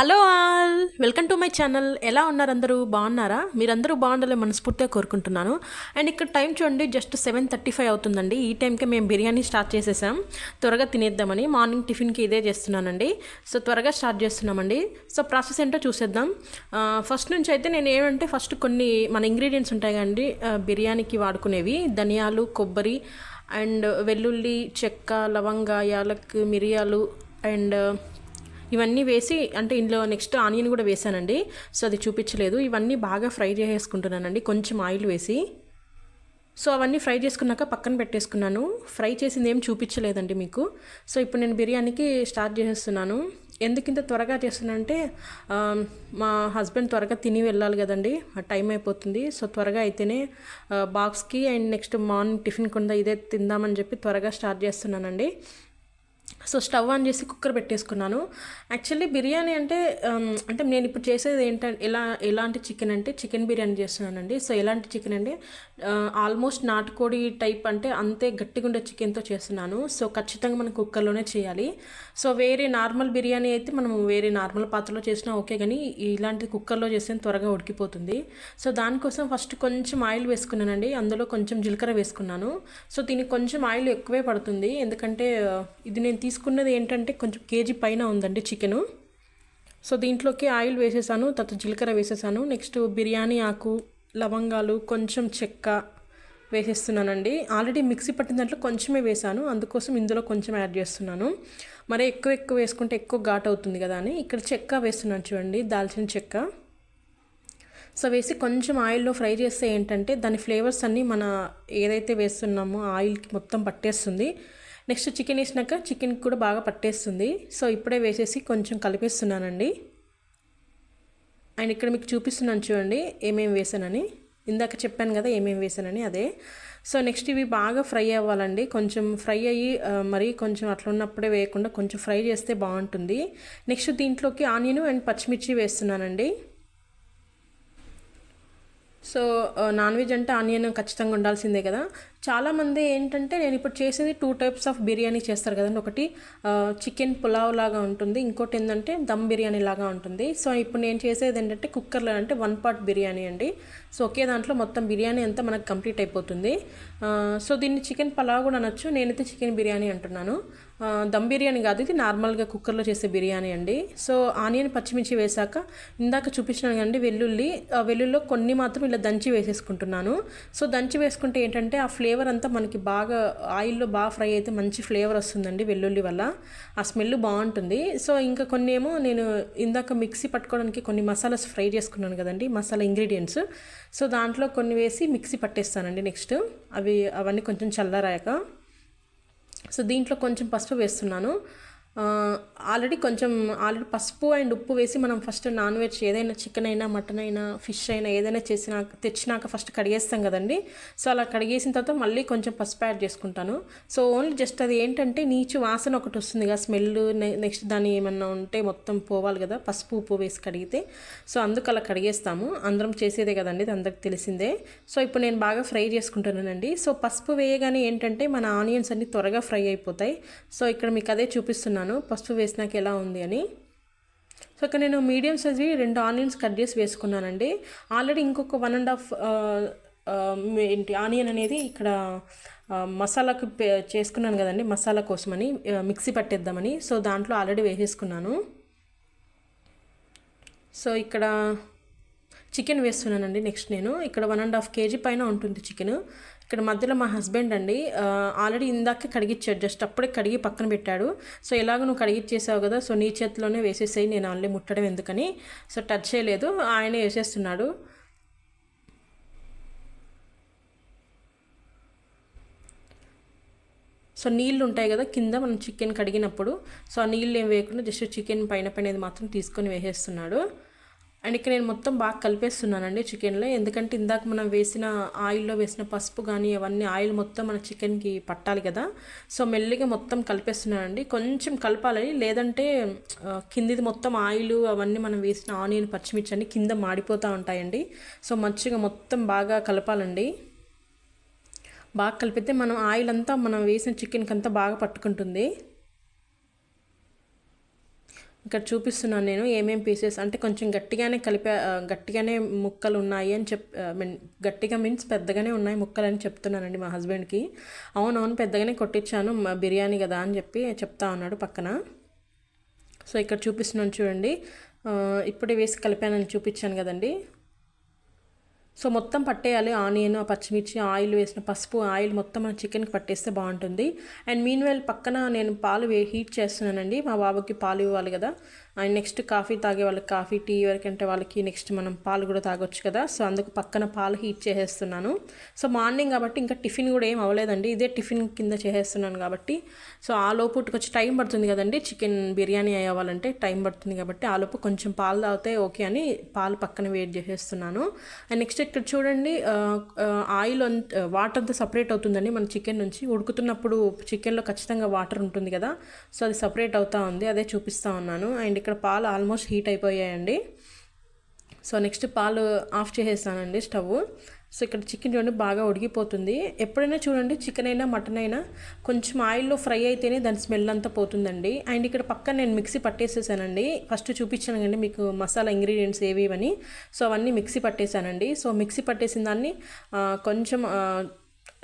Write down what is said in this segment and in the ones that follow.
Hello all welcome to my channel. ఎలా ఉన్నారు అందరూ? బాగున్నారా? మీరందరూ బాగుండాలని మనస్ఫూర్తిగా కోరుకుంటున్నాను. అండ్ ఇక్కడ టైం చూడండి జస్ట్ సెవెన్ థర్టీ ఫైవ్ అవుతుందండి. ఈ టైంకి మేము బిర్యానీ స్టార్ట్ చేసేసాం. త్వరగా తినేద్దామని మార్నింగ్ టిఫిన్కి ఇదే చేస్తున్నానండి. సో త్వరగా స్టార్ట్ చేస్తున్నామండి. సో ప్రాసెస్ ఏంటో చూసేద్దాం. ఫస్ట్ నుంచి అయితే నేను ఏమంటే ఫస్ట్ కొన్ని మన ఇంగ్రీడియంట్స్ ఉంటాయి కదండి బిర్యానీకి వాడుకునేవి. ధనియాలు కొబ్బరి అండ్ వెల్లుల్లి చెక్క లవంగ యాలక్ మిరియాలు అండ్ ఇవన్నీ వేసి అంటే ఇందులో నెక్స్ట్ ఆనియన్ కూడా వేసానండి. సో అది చూపించలేదు. ఇవన్నీ బాగా ఫ్రై చేసేసుకుంటున్నానండి. కొంచెం ఆయిల్ వేసి. సో అవన్నీ ఫ్రై చేసుకున్నాక పక్కన పెట్టేసుకున్నాను. ఫ్రై చేసింది ఏం చూపించలేదండి మీకు. సో ఇప్పుడు నేను బిర్యానీకి స్టార్ట్ చేసేస్తున్నాను. ఎందుకు ఇంత త్వరగా చేస్తున్నానంటే మా హస్బెండ్ త్వరగా తిని వెళ్ళాలి కదండి. టైం అయిపోతుంది. సో త్వరగా అయితేనే బాక్స్కి అండ్ నెక్స్ట్ మార్నింగ్ టిఫిన్ కొంత ఇదే తిందామని చెప్పి త్వరగా స్టార్ట్ చేస్తున్నానండి. సో స్టవ్ ఆన్ చేసి కుక్కర్ పెట్టేసుకున్నాను. యాక్చువల్లీ బిర్యానీ అంటే అంటే నేను ఇప్పుడు చేసేది ఏంటంటే ఎలా ఎలాంటి చికెన్ అంటే చికెన్ బిర్యానీ చేస్తున్నానండి. సో ఎలాంటి చికెన్ అంటే ఆల్మోస్ట్ నాటుకోడి టైప్ అంటే అంతే గట్టిగా ఉండే చికెన్తో చేస్తున్నాను. సో ఖచ్చితంగా మనం కుక్కర్లోనే చేయాలి. సో వేరే నార్మల్ బిర్యానీ అయితే మనం వేరే నార్మల్ పాత్రలో చేసినా ఓకే కానీ ఇలాంటి కుక్కర్లో చేస్తే త్వరగా ఉడికిపోతుంది. సో దానికోసం ఫస్ట్ కొంచెం ఆయిల్ వేసుకున్నానండి. అందులో కొంచెం జీలకర్ర వేసుకున్నాను. సో దీనికి కొంచెం ఆయిల్ ఎక్కువే పడుతుంది. ఎందుకంటే ఇది నేను తీసుకున్నది ఏంటంటే కొంచెం కేజీ పైన ఉందండి చికెను. సో దీంట్లోకి ఆయిల్ వేసేసాను తర్వాత జీలకర్ర వేసేసాను. నెక్స్ట్ బిర్యానీ ఆకు లవంగాలు కొంచెం చెక్క వేసేస్తున్నానండి. ఆల్రెడీ మిక్సీ పట్టిన దాంట్లో కొంచెమే వేసాను అందుకోసం ఇందులో కొంచెం యాడ్ చేస్తున్నాను. మరి ఎక్కువ ఎక్కువ వేసుకుంటే ఎక్కువ ఘాట్ అవుతుంది కదా అని ఇక్కడ చెక్క వేస్తున్నాను చూడండి దాల్చిన చెక్క. సో వేసి కొంచెం ఆయిల్లో ఫ్రై చేస్తే ఏంటంటే దాని ఫ్లేవర్స్ అన్నీ మన ఏదైతే వేస్తున్నామో ఆయిల్కి మొత్తం పట్టేస్తుంది. నెక్స్ట్ చికెన్ వేసినాక చికెన్కి కూడా బాగా పట్టేస్తుంది. సో ఇప్పుడే వేసేసి కొంచెం కలిపేస్తున్నానండి. అండ్ ఇక్కడ మీకు చూపిస్తున్నాను చూడండి ఏమేమి వేసానని. ఇందాక చెప్పాను కదా ఏమేమి వేసానని అదే. సో నెక్స్ట్ ఇవి బాగా ఫ్రై అవ్వాలండి. కొంచెం ఫ్రై అయ్యి మరి మరీ కొంచెం అట్లా ఉన్నప్పుడే వేయకుండా కొంచెం ఫ్రై చేస్తే బాగుంటుంది. నెక్స్ట్ దీంట్లోకి ఆనియన్ అండ్ పచ్చిమిర్చి వేస్తున్నానండి. సో నాన్ వెజ్ అంటే ఆనియన్ ఖచ్చితంగా ఉండాల్సిందే కదా. చాలామంది ఏంటంటే నేను ఇప్పుడు చేసేది టూ టైప్స్ ఆఫ్ బిర్యానీ చేస్తారు కదండి. ఒకటి చికెన్ పులావ్ లాగా ఉంటుంది. ఇంకోటి ఏంటంటే దమ్ బిర్యానీ లాగా ఉంటుంది. సో ఇప్పుడు నేను చేసేది ఏంటంటే కుక్కర్లో అంటే వన్ పార్ట్ బిర్యానీ అండి. సో ఒకే దాంట్లో మొత్తం బిర్యానీ అంతా మనకు కంప్లీట్ అయిపోతుంది. సో దీన్ని చికెన్ పలావ్ కూడా అనొచ్చు. నేనైతే చికెన్ బిర్యానీ అంటున్నాను. దమ్ బిర్యానీ కాదు ఇది నార్మల్గా కుక్కర్లో చేసే బిర్యానీ అండి. సో ఆనియన్ పచ్చిమిర్చి వేశాక ఇందాక చూపించినాను కదండి వెల్లుల్లి. ఆ వెల్లుల్లో కొన్ని మాత్రం ఇలా దంచి వేసేసుకుంటున్నాను. సో దంచి వేసుకుంటే ఏంటంటే ఆ ఫ్లేవర్ అంతా మనకి బాగా ఆయిల్లో బాగా ఫ్రై అయితే మంచి ఫ్లేవర్ వస్తుందండి వెల్లుల్లి వల్ల. ఆ స్మెల్ బాగుంటుంది. సో ఇంకా కొన్ని ఏమో నేను ఇందాక మిక్సీ పట్టుకోవడానికి కొన్ని మసాలాస్ ఫ్రై చేసుకున్నాను కదండి మసాలా ఇంగ్రీడియంట్స్. సో దాంట్లో కొన్ని వేసి మిక్సీ పట్టేస్తానండి నెక్స్ట్. అవి అవన్నీ కొంచెం చల్లారాక సో దీంట్లో కొంచెం పసుపు వేస్తున్నాను. ఆల్రెడీ కొంచెం ఆల్రెడీ పసుపు అండ్ ఉప్పు వేసి మనం ఫస్ట్ నాన్ వెజ్ ఏదైనా చికెన్ అయినా మటన్ అయినా ఫిష్ అయినా ఏదైనా చేసినా తెచ్చినాక ఫస్ట్ కడిగేస్తాం కదండి. సో అలా కడిగేసిన తర్వాత మళ్ళీ కొంచెం పసుపు యాడ్ చేసుకుంటాను. సో ఓన్లీ జస్ట్ అది ఏంటంటే నీచు వాసన ఒకటి వస్తుంది కదా స్మెల్ నెక్స్ట్ దాని ఏమన్నా ఉంటే మొత్తం పోవాలి కదా పసుపు ఉప్పు వేసి కడిగితే. సో అందుకు అలా కడిగేస్తాము. అందరం చేసేదే కదండి ఇది అందరికి తెలిసిందే. సో ఇప్పుడు నేను బాగా ఫ్రై చేసుకుంటున్నానండి సో పసుపు వేయగానే ఏంటంటే మన ఆనియన్స్ అన్ని త్వరగా ఫ్రై అయిపోతాయి. సో ఇక్కడ మీకు అదే చూపిస్తున్నాను. పసుపు వేసినాక ఎలా ఉంది అని. సో ఇక్కడ నేను మీడియం సైజ్వి రెండు ఆనియన్స్ కట్ చేసి వేసుకున్నానండి. ఆల్రెడీ ఇంకొక వన్ అండ్ హాఫ్ ఏంటి ఆనియన్ అనేది ఇక్కడ మసాలాకి మసాలాకు పే- చేసుకున్నాను కదండి మసాలా కోసమని మిక్సీ పట్టేద్దామని. సో దాంట్లో ఆల్రెడీ వేసేసుకున్నాను. సో ఇక్కడ చికెన్ వేస్తున్నానండి నెక్స్ట్ నేను. ఇక్కడ వన్ అండ్ హాఫ్ కేజీ పైన ఉంటుంది చికెన్. ఇక్కడ మధ్యలో మా హస్బెండ్ అండి ఆల్రెడీ ఇందాకే కడిగిచ్చాడు జస్ట్ అప్పుడే కడిగి పక్కన పెట్టాడు. సో ఎలాగో నువ్వు కడిగిచ్చేసావు కదా సో నీ చేతిలోనే వేసేసేయి నేను ఆల్రెడీ ముట్టడం ఎందుకని. సో టచ్ చేయలేదు ఆయనే వేసేస్తున్నాడు. సో నీళ్ళు ఉంటాయి కదా కింద మనం చికెన్ కడిగినప్పుడు సో ఆ నీళ్ళు ఏం వేయకుండా జస్ట్ చికెన్ పైన పైన మాత్రం తీసుకొని వేసేస్తున్నాడు. అండ్ ఇక్కడ నేను మొత్తం బాగా కలిపేస్తున్నానండి చికెన్లో. ఎందుకంటే ఇందాక మనం వేసిన ఆయిల్లో వేసిన పసుపు కానీ అవన్నీ ఆయిల్ మొత్తం మన చికెన్కి పట్టాలి కదా. సో మెల్లిగా మొత్తం కలిపేస్తున్నానండి. కొంచెం కలపాలి. లేదంటే కిందిది మొత్తం ఆయిల్ అవన్నీ మనం వేసిన ఆనియన్ పచ్చిమిర్చి అన్ని కింద మాడిపోతూ ఉంటాయండి. సో మంచిగా మొత్తం బాగా కలపాలండి. బాగా కలిపితే మనం ఆయిల్ అంతా మనం వేసిన చికెన్కి అంతా బాగా పట్టుకుంటుంది. ఇక్కడ చూపిస్తున్నాను నేను ఏమేం పీసెస్ అంటే కొంచెం గట్టిగానే కలిపా గట్టిగానే ముక్కలు ఉన్నాయి అని చెప్ మీన్ గట్టిగా మీన్స్ పెద్దగానే ఉన్నాయి ముక్కలు అని చెప్తున్నానండి మా హస్బెండ్కి అవునవును పెద్దగానే కొట్టించాను మా బిర్యానీ కదా అని చెప్పి చెప్తా ఉన్నాడు పక్కన. సో ఇక్కడ చూపిస్తున్నాను చూడండి. ఇప్పుడే వేసి కలిపానని చూపించాను కదండి. సో మొత్తం పట్టేయాలి ఆనియన్ ఆ పచ్చిమిర్చి ఆయిల్ వేసిన పసుపు ఆయిల్ మొత్తం మన చికెన్కి పట్టేస్తే బాగుంటుంది. అండ్ మీన్ వెల్ పక్కన నేను పాలు వే హీట్ చేస్తున్నానండి. మా బాబుకి పాలు ఇవ్వాలి కదా. అండ్ నెక్స్ట్ కాఫీ తాగే వాళ్ళకి కాఫీ టీ వరకు అంటే వాళ్ళకి నెక్స్ట్ మనం పాలు కూడా తాగొచ్చు కదా. సో అందుకు పక్కన పాలు హీట్ చేసేస్తున్నాను. సో మార్నింగ్ కాబట్టి ఇంకా టిఫిన్ కూడా ఏం అవ్వలేదండి. ఇదే టిఫిన్ కింద చేసేస్తున్నాను కాబట్టి. సో ఆ లోపు కొంచెం టైం పడుతుంది కదండి. చికెన్ బిర్యానీ అవ్వాలంటే టైం పడుతుంది కాబట్టి ఆ లోపు కొంచెం పాలు తాగితే ఓకే అని పాలు పక్కన వెయిట్ చేసేస్తున్నాను. అండ్ నెక్స్ట్ ఇక్కడ చూడండి ఆయిల్ వాటర్ అంతా సపరేట్ అవుతుందండి మన చికెన్ నుంచి. ఉడుకుతున్నప్పుడు చికెన్లో ఖచ్చితంగా వాటర్ ఉంటుంది కదా. సో అది సపరేట్ అవుతా ఉంది. అదే చూపిస్తా ఉన్నాను. అండ్ ఇక్కడ ఇక్కడ పాలు ఆల్మోస్ట్ హీట్ అయిపోయాయండి. సో నెక్స్ట్ పాలు ఆఫ్ చేసేస్తానండి స్టవ్. సో ఇక్కడ చికెన్ చూడండి బాగా ఉడికిపోతుంది. ఎప్పుడైనా చూడండి చికెన్ అయినా మటన్ అయినా కొంచెం ఆయిల్లో ఫ్రై అయితేనే దాని స్మెల్ అంతా పోతుందండి. అండ్ ఇక్కడ పక్కన నేను మిక్సీ పట్టేసేసానండి. ఫస్ట్ చూపించాను కండి మీకు మసాలా ఇంగ్రీడియంట్స్ ఏవి అని సో అవన్నీ మిక్సీ పట్టేశానండి సో మిక్సీ పట్టేసిన దాన్ని కొంచెం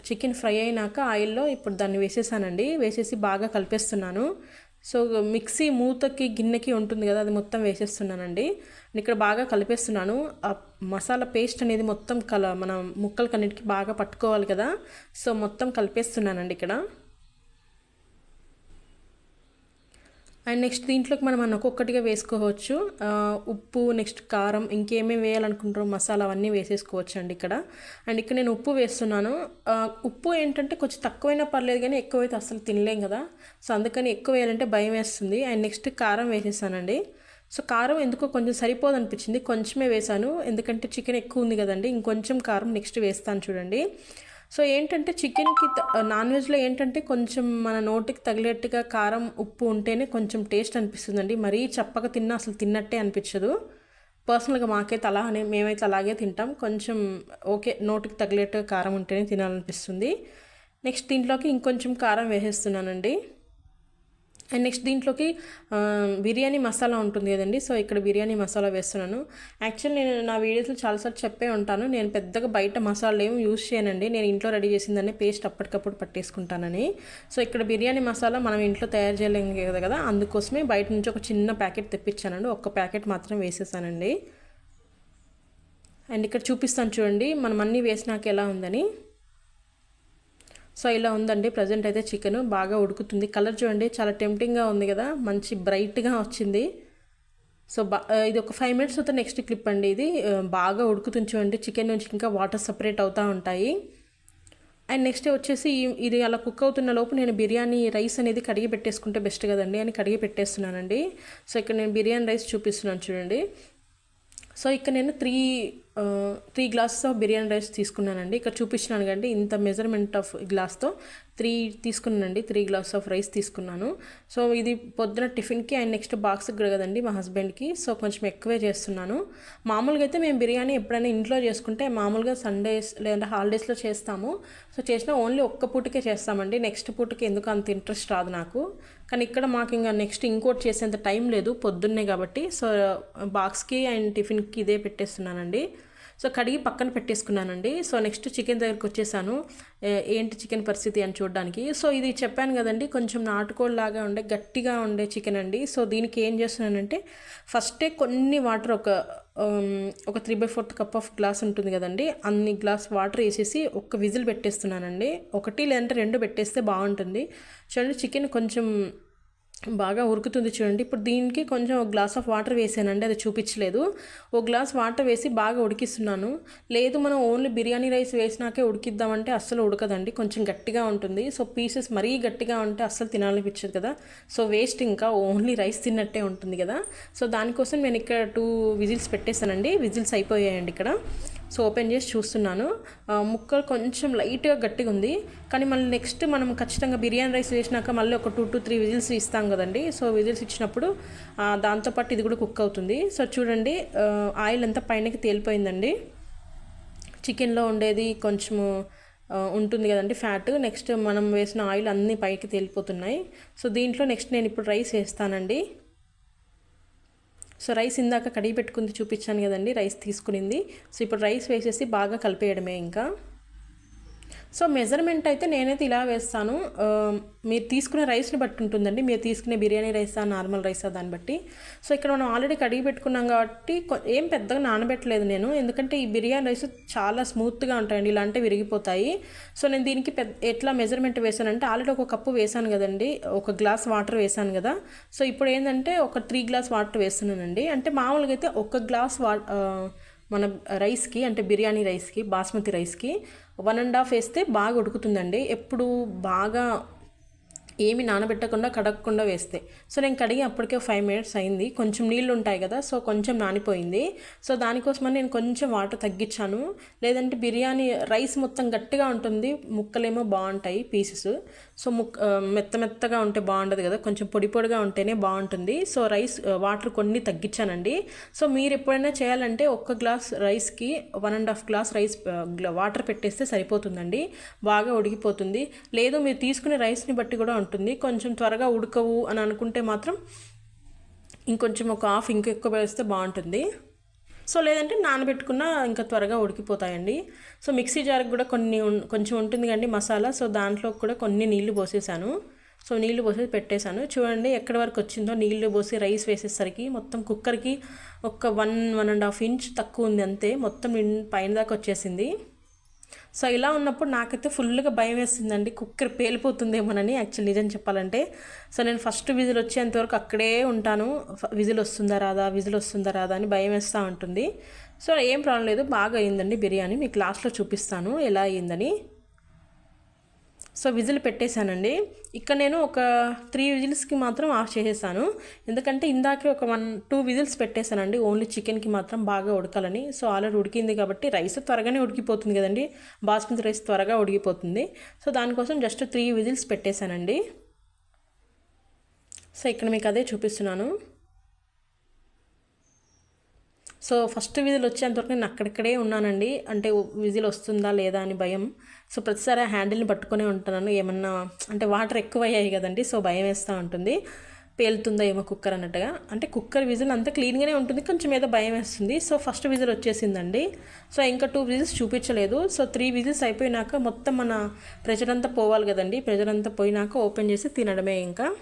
చికెన్ ఫ్రై అయినాక ఆయిల్లో ఇప్పుడు దాన్ని వేసేసానండి. వేసేసి బాగా కలిపేస్తున్నాను. సో మిక్సీ మూతకి గిన్నెకి ఉంటుంది కదా అది మొత్తం వేసేస్తున్నానండి. నేను ఇక్కడ బాగా కలిపేస్తున్నాను. ఆ మసాలా పేస్ట్ అనేది మొత్తం కల మన ముక్కలకన్నిటికీ బాగా పట్టుకోవాలి కదా. సో మొత్తం కలిపేస్తున్నానండి ఇక్కడ. అండ్ నెక్స్ట్ దీంట్లోకి మనం అన్న ఒక్కొక్కటిగా వేసుకోవచ్చు. ఉప్పు నెక్స్ట్ కారం ఇంకేమేమి వేయాలనుకుంటారో మసాలా అవన్నీ వేసేసుకోవచ్చు అండి ఇక్కడ. అండ్ ఇక్కడ నేను ఉప్పు వేస్తున్నాను. ఉప్పు ఏంటంటే కొంచెం తక్కువైనా పర్లేదు కానీ ఎక్కువైతే అసలు తినలేం కదా. సో అందుకని ఎక్కువ వేయాలంటే భయం వేస్తుంది. అండ్ నెక్స్ట్ కారం వేసేసానండి. సో కారం ఎందుకో కొంచెం సరిపోదు అనిపించింది. కొంచెమే వేసాను ఎందుకంటే చికెన్ ఎక్కువ ఉంది కదండి. ఇంకొంచెం కారం నెక్స్ట్ వేస్తాను చూడండి. సో ఏంటంటే చికెన్కి నాన్ వెజ్లో ఏంటంటే కొంచెం మన నోటికి తగిలేట్టుగా కారం ఉప్పు ఉంటేనే కొంచెం టేస్ట్ అనిపిస్తుందండి. మరీ చప్పగా తిన్నా అసలు తిన్నట్టే అనిపించదు. పర్సనల్గా మాకైతే అలానే మేమైతే అలాగే తింటాం. కొంచెం ఓకే నోటికి తగిలేట్టుగా కారం ఉంటేనే తినాలనిపిస్తుంది. నెక్స్ట్ దీంట్లోకి ఇంకొంచెం కారం వేసేస్తున్నానండి. అండ్ నెక్స్ట్ దీంట్లోకి బిర్యానీ మసాలా ఉంటుంది కదండి. సో ఇక్కడ బిర్యానీ మసాలా వేస్తున్నాను. యాక్చువల్ నేను నా వీడియోస్లో చాలాసార్లు చెప్పే ఉంటాను. నేను పెద్దగా బయట మసాలా ఏమి యూస్ చేయనండి. నేను ఇంట్లో రెడీ చేసిందనే పేస్ట్ అప్పటికప్పుడు పట్టేసుకుంటానని. సో ఇక్కడ బిర్యానీ మసాలా మనం ఇంట్లో తయారు చేయలేం కదా కదా. అందుకోసమే బయట నుంచి ఒక చిన్న ప్యాకెట్ తెప్పించానండి. ఒక్క ప్యాకెట్ మాత్రం వేసేసానండి. అండ్ ఇక్కడ చూపిస్తాను చూడండి. మనం అన్నీ వేసినాక ఎలా ఉందని. సో ఇలా ఉందండి. ప్రజెంట్ అయితే చికెన్ బాగా ఉడుకుతుంది. కలర్ చూడండి చాలా టెంప్టింగ్గా ఉంది కదా. మంచి బ్రైట్గా వచ్చింది. సో బా ఇది ఒక ఫైవ్ మినిట్స్ అయితే నెక్స్ట్ క్లిప్ అండి ఇది. బాగా ఉడుకుతుంది చూడండి. చికెన్ నుంచి ఇంకా వాటర్ సపరేట్ అవుతూ ఉంటాయి. అండ్ నెక్స్ట్ వచ్చేసి ఇది అలా కుక్ అవుతున్న లోపు నేను బిర్యానీ రైస్ అనేది కడిగి పెట్టేసుకుంటే బెస్ట్ కదండి అని కడిగి పెట్టేస్తున్నానండి. సో ఇక్కడ నేను బిర్యానీ రైస్ చూపిస్తున్నాను చూడండి. సో ఇక్కడ నేను three three glasses of biryani rice తీసుకున్నానండి. ఇక్కడ చూపించినాను కండి ఇంత మెజర్మెంట్ ఆఫ్ గ్లాస్తో త్రీ తీసుకున్నానండి త్రీ గ్లాస్ ఆఫ్ రైస్ తీసుకున్నాను. సో ఇది పొద్దున టిఫిన్కి అండ్ నెక్స్ట్ బాక్స్కి కూడా కదండి మా హస్బెండ్కి సో కొంచెం ఎక్కువే చేస్తున్నాను. మామూలుగా అయితే మేము బిర్యానీ ఎప్పుడైనా ఇంట్లో చేసుకుంటే మామూలుగా సండేస్ లేదంటే హాలిడేస్లో చేస్తాము. సో చేసినా ఓన్లీ ఒక్క పూటకే చేస్తామండి. నెక్స్ట్ పూటకి ఎందుకు అంత ఇంట్రెస్ట్ రాదు నాకు. కానీ ఇక్కడ మాకు ఇంకా నెక్స్ట్ ఇంకోటి చేసేంత టైం లేదు పొద్దున్నే కాబట్టి. సో బాక్స్కి అండ్ టిఫిన్కి ఇదే పెట్టేస్తున్నానండి. సో కడిగి పక్కన పెట్టేసుకున్నానండి. సో నెక్స్ట్ చికెన్ దగ్గరికి వచ్చేసాను. ఏంటి చికెన్ పరిస్థితి అని చూడడానికి. సో ఇది చెప్పాను కదండి కొంచెం నాటుకోళ్ళలాగా ఉండే గట్టిగా ఉండే చికెన్ అండి. సో దీనికి ఏం చేస్తున్నానంటే ఫస్టే కొన్ని వాటర్ ఒక ఒక three by fourth cup of glass ఉంటుంది కదండి. అన్ని గ్లాస్ వాటర్ వేసేసి ఒక్క విజిల్ పెట్టేస్తున్నానండి. ఒకటి లేదంటే రెండు పెట్టేస్తే బాగుంటుంది. చూడండి చికెన్ కొంచెం బాగా ఉరుకుతుంది చూడండి. ఇప్పుడు దీనికి కొంచెం ఒక గ్లాస్ ఆఫ్ వాటర్ వేసానండి అది చూపించలేదు. ఒక గ్లాస్ వాటర్ వేసి బాగా ఉడికిస్తున్నాను. లేదు మనం ఓన్లీ బిర్యానీ రైస్ వేసినాకే ఉడికిద్దామంటే అస్సలు ఉడకదండి. కొంచెం గట్టిగా ఉంటుంది. సో పీసెస్ మరీ గట్టిగా ఉంటే అస్సలు తినాలనిపించదు కదా. సో వేస్ట్ ఇంకా ఓన్లీ రైస్ తిన్నట్టే ఉంటుంది కదా. సో దానికోసం నేను ఇక్కడ టూ విజిల్స్ పెట్టేశానండి. విజిల్స్ అయిపోయాయండి ఇక్కడ. సో ఓపెన్ చేసి చూస్తున్నాను. ముక్కలు కొంచెం లైట్గా గట్టిగా ఉంది. కానీ మళ్ళీ నెక్స్ట్ మనం ఖచ్చితంగా బిర్యానీ రైస్ వేసినాక మళ్ళీ ఒక టూ టు త్రీ విజిల్స్ ఇస్తాం కదండి. సో విజిల్స్ ఇచ్చినప్పుడు దాంతోపాటు ఇది కూడా కుక్ అవుతుంది. సో చూడండి ఆయిల్ అంతా పైనకి తేలిపోయిందండి. చికెన్లో ఉండేది కొంచెము ఉంటుంది కదండి ఫ్యాట్. నెక్స్ట్ మనం వేసిన ఆయిల్ అన్నీ పైకి తేలిపోతున్నాయి. సో దీంట్లో నెక్స్ట్ నేను ఇప్పుడు రైస్ వేస్తానండి. సో రైస్ ఇందాక కడిగి పెట్టుకుంది చూపించాను కదండి రైస్ తీసుకునింది. సో ఇప్పుడు రైస్ వేసేసి బాగా కలిపేయడమే ఇంకా. సో మెజర్మెంట్ అయితే నేనైతే ఇలా వేస్తాను. మీరు తీసుకునే రైస్ని బట్టి ఉంటుందండి. మీరు తీసుకునే బిర్యానీ రైసా నార్మల్ రైసా దాన్ని బట్టి. సో ఇక్కడ మనం ఆల్రెడీ కడిగి పెట్టుకున్నాం కాబట్టి ఏం పెద్దగా నానబెట్టలేదు నేను. ఎందుకంటే ఈ బిర్యానీ రైస్ చాలా స్మూత్గా ఉంటాయండి. ఇలాంటి విరిగిపోతాయి. సో నేను దీనికి పెద్ద ఎట్లా మెజర్మెంట్ వేసానంటే ఆల్రెడీ ఒక కప్పు వేసాను కదండి. ఒక గ్లాస్ వాటర్ వేసాను కదా. సో ఇప్పుడు ఏంటంటే ఒక త్రీ గ్లాస్ వాటర్ వేస్తున్నానండి. అంటే మామూలుగా అయితే ఒక గ్లాస్ వా మన రైస్కి అంటే బిర్యానీ రైస్కి బాస్మతి రైస్కి వన్ అండ్ హాఫ్ వేస్తే బాగా ఉడుకుతుందండి. ఎప్పుడు బాగా ఏమి నానబెట్టకుండా కడగకుండా వేస్తే. సో నేను కడిగి అప్పటికే ఫైవ్ మినిట్స్ అయింది. కొంచెం నీళ్ళు ఉంటాయి కదా సో కొంచెం నానిపోయింది. సో దానికోసమని నేను కొంచెం వాటర్ తగ్గించాను. లేదంటే బిర్యానీ రైస్ మొత్తం గట్టిగా ఉంటుంది ముక్కలేమో బాగుంటాయి పీసెస్ సో ముక్ మెత్త మెత్తగా ఉంటే బాగుండదు కదా కొంచెం పొడి పొడిగా ఉంటేనే బాగుంటుంది. సో రైస్ వాటర్ కొన్ని తగ్గించానండి. సో మీరు ఎప్పుడైనా చేయాలంటే ఒక్క గ్లాస్ రైస్కి one and half glass rice water పెట్టేస్తే సరిపోతుందండి. బాగా ఉడికిపోతుంది. లేదు మీరు తీసుకునే రైస్ని బట్టి కూడా ఉంటుంది. కొంచెం త్వరగా ఉడకవు అని అనుకుంటే మాత్రం ఇంకొంచెం ఒక హాఫ్ ఇంకెక్కువ వేస్తే బాగుంటుంది. సో లేదంటే నానబెట్టుకున్న ఇంకా త్వరగా ఉడికిపోతాయండి. సో మిక్సీ జార్కి కూడా కొన్ని కొంచెం ఉంటుంది కండి మసాలా. సో దాంట్లో కూడా కొన్ని నీళ్ళు పోసేసాను. సో నీళ్ళు పోసేసి పెట్టేశాను. చూడండి ఎక్కడి వరకు వచ్చిందో. నీళ్ళు పోసి రైస్ వేసేసరికి మొత్తం కుక్కర్కి ఒక one one and half inch తక్కువ ఉంది అంతే. మొత్తం పైన దాకా వచ్చేసింది. సో ఇలా ఉన్నప్పుడు నాకైతే ఫుల్గా భయం వేస్తుందండి కుక్కర్ పేలిపోతుందేమోనని యాక్చువల్ నిజం చెప్పాలంటే. సో నేను ఫస్ట్ విజిల్ వచ్చేంతవరకు అక్కడే ఉంటాను. విజిల్ వస్తుందా రాదా? విజిల్ వస్తుందా రాదా అని భయం వేస్తూ ఉంటుంది. సో ఏం ప్రాబ్లం లేదు. బాగా అయిందండి బిర్యానీ. మీకు లాస్ట్లో చూపిస్తాను ఎలా అయ్యిందని సో విజిల్ పెట్టేశానండి. ఇక్కడ నేను ఒక త్రీ విజిల్స్కి మాత్రం ఆఫ్ చేసేసాను. ఎందుకంటే ఇందాకే ఒక వన్ టూ విజిల్స్ పెట్టేశానండి. ఓన్లీ చికెన్కి మాత్రం బాగా ఉడకాలని. సో ఆల్రెడీ ఉడికింది కాబట్టి రైస్ త్వరగానే ఉడికిపోతుంది కదండి. బాస్మతి రైస్ త్వరగా ఉడికిపోతుంది. సో దానికోసం జస్ట్ త్రీ విజిల్స్ పెట్టేశానండి. సో ఇక్కడ మీకు అదే చూపిస్తున్నాను. సో ఫస్ట్ విజిల్ వచ్చేంతవరకు నేను అక్కడిక్కడే ఉన్నానండి. అంటే విజిల్ వస్తుందా లేదా అని భయం. సో ప్రతిసారి ఆ హ్యాండిల్ని పట్టుకునే ఉంటున్నాను. ఏమన్నా అంటే వాటర్ ఎక్కువ అయ్యాయి కదండి సో భయం వేస్తూ ఉంటుంది. పేలుతుందా ఏమో కుక్కర్ అన్నట్టుగా. అంటే కుక్కర్ విజిల్ అంతా క్లీన్గానే ఉంటుంది కొంచెం ఏదో భయం వేస్తుంది. సో ఫస్ట్ విజిల్ వచ్చేసిందండి. సో ఇంకా టూ విజిల్స్ చూపించలేదు. సో త్రీ విజిల్స్ అయిపోయినాక మొత్తం మన ప్రెజర్ అంతా పోవాలి కదండి. ప్రెజర్ అంతా పోయినాక ఓపెన్ చేసి తినడమే ఇంకా.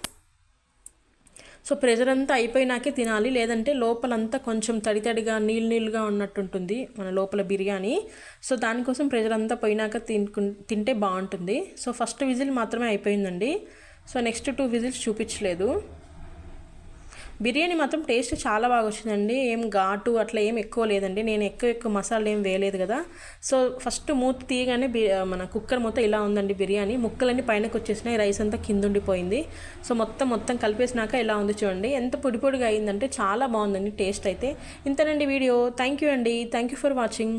సో ప్రెజర్ అంతా అయిపోయినాకే తినాలి. లేదంటే లోపలంతా కొంచెం తడి తడిగా నీళ్ళు నీళ్ళుగా ఉన్నట్టుంటుంది మన లోపల బిర్యానీ. సో దానికోసం ప్రెజర్ అంతా పోయినాక తినుకు తింటే బాగుంటుంది. సో ఫస్ట్ విజిల్ మాత్రమే అయిపోయిందండి. సో నెక్స్ట్ టూ విజిల్స్ చూపించలేదు. బిర్యానీ మాత్రం టేస్ట్ చాలా బాగా వచ్చిందండి. ఏం ఘాటు అట్లా ఏం ఎక్కువ లేదండి. నేను ఎక్కువ ఎక్కువ మసాలా ఏం వేయలేదు కదా. సో ఫస్ట్ మూత తీయగానే బి మన కుక్కర్ మొత్తం ఇలా ఉందండి బిర్యానీ. ముక్కలన్నీ పైనకు వచ్చేసినాయి. రైస్ అంతా కింద ఉండిపోయింది. సో మొత్తం మొత్తం కలిపేసినాక ఇలా ఉంది చూడండి. ఎంత పొడి పొడిగా అయిందంటే చాలా బాగుందండి టేస్ట్ అయితే. ఇంతనండి వీడియో. థ్యాంక్ యూ అండి. Thank you for watching.